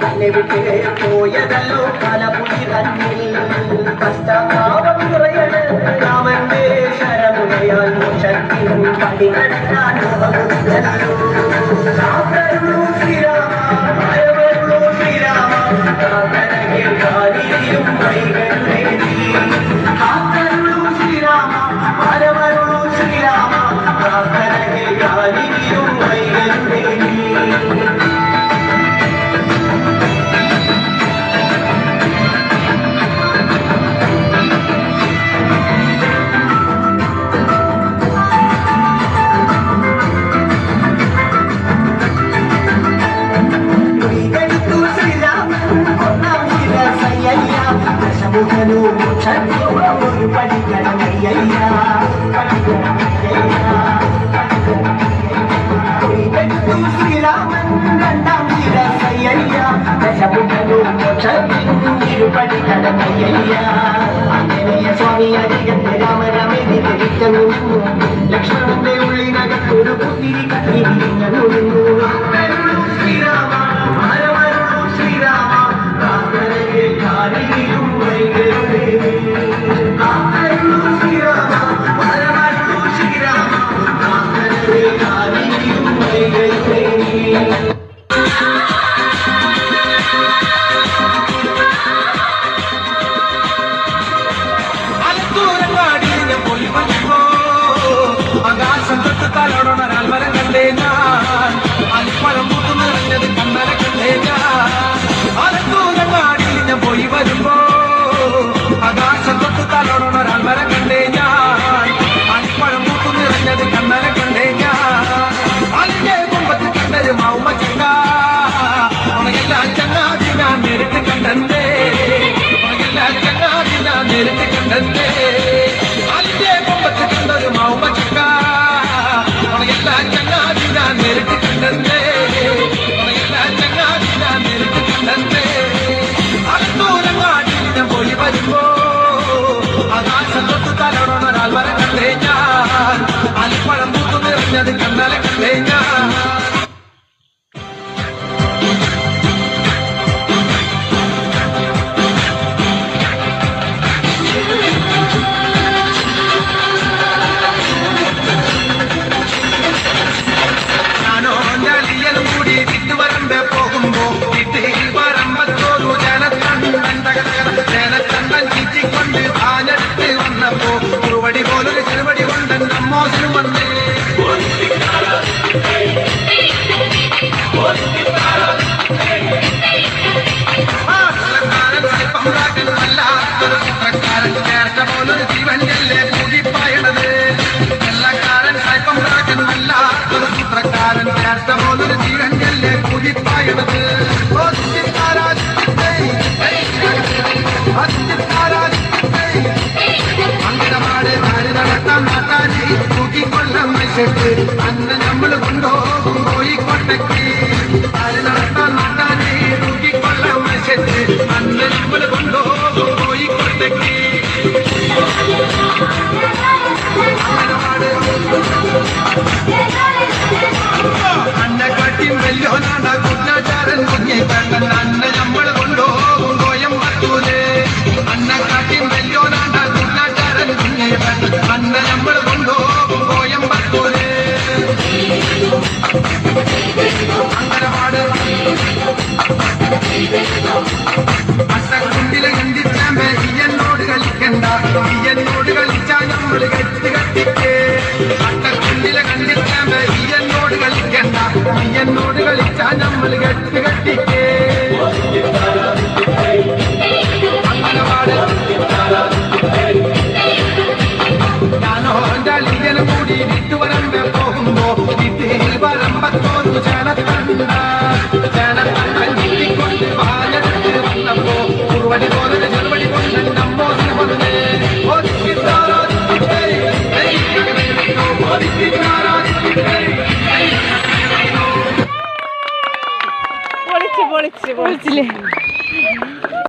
തന്നെ വിട്ട് പോയതല്ലോ പല പുലി തന്നിൽ. കഷ്ടഭാവം നിറയത് രാമന്റെ ശരമുനയാൽ മോക്ഷത്തിൽ പടി നടക്കാൻ Amen. லக்ஷ்மணன் உள்ளின கட்டுரு புத்திரி கட்டி நீங்கள் കുറുവടി പോലൊരു ചെറുവടി കൊണ്ടൻ അമ്മോസിനും വന്നേ ചിത്രക്കാരൻ. ചേർച്ച പോലൊരു ജീവൻ ചെല്ലേ കൂടിപ്പായണത് വെള്ളക്കാരൻ കയ്പം കാക്കൻ അല്ലാത്തൊരു ചിത്രക്കാരൻ. ചേർച്ച ആശിച്ച് അന്ന് നമ്മൾ കൊണ്ടുപോകും കോഴിക്കോട്ടേക്ക് അരുനാട്ട നാട്ടാനെ തൂക്കിക്കൊള്ളാം ആശിച്ച് അന്ന് നമ്മൾ കൊണ്ടുപോകും കോഴിക്കോട്ടേക്ക് അങ്ങനെ പാടും എന്നോട് കളിച്ചാ നമ്മൾ കെട്ട് കെട്ടിക്കേ ഞാനോണ്ടാളിയനെ കൂടി വിട്ടുവരമ്പ പോകുമ്പോ വിട്ടേൽ പറമ്പത്തോന്നു ചാനത്തണ്ട ചാനത്തണ്ട ഞെട്ടിക്കൊണ്ട് വാനടുത്ത് വന്നപ്പോ കുറുവടി പോലെ ചെറുപടി കൊണ്ട് നമ്മോ പറഞ്ഞേ ഒതുക്കിത്താറോ ഒതുക്കിത്താറോ ഇല്ലേ